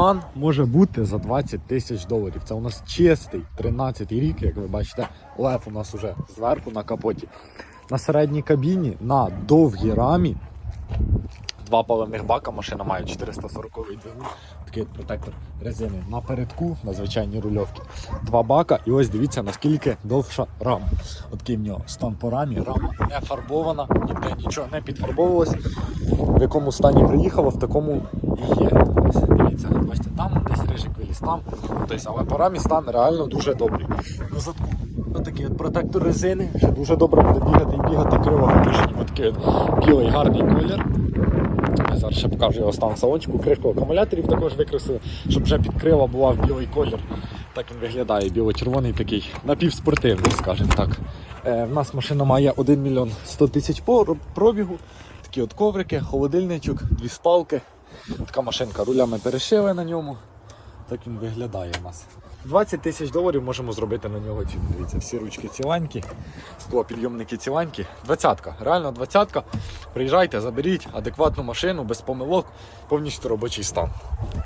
Ман може бути за 20 тисяч доларів. Це у нас чистий 13 рік, як ви бачите, лев у нас уже зверху на капоті. На середній кабіні на довгій рамі. Два паливних бака, машина має 440 двигун, такий протектор резини на передку, на звичайній рульовці. Два бака, і ось дивіться, наскільки довша рама. От в нього стан по рамі, рама не фарбована, ніде нічого не підфарбовувалось. В якому стані приїхало, в такому і є. Ось дивіться, бачите, там десь рижик виліз там. Тобто, але по рамі стан реально дуже добрий. На задку отакий от протектор резини, дуже добре буде бігати і бігати криво виключені. Отакий от білий гарний колір. Зараз ще покажу його стан салончику. Кришку акумуляторів також викресили, щоб вже підкрила була в білий колір. Так він виглядає, біло-червоний такий, напівспортивний, скажімо так. Е, в нас машина має 1 мільйон 100 тисяч пробігу. Такі от коврики, холодильничок, дві спалки. Така машинка рулями перешили на ньому. Так він виглядає у нас. 20 тисяч доларів можемо зробити на нього. Дивіться, всі ручки ціленькі, склопідйомники ціленькі. Двадцятка, реально двадцятка. Приїжджайте, заберіть адекватну машину, без помилок, повністю робочий стан.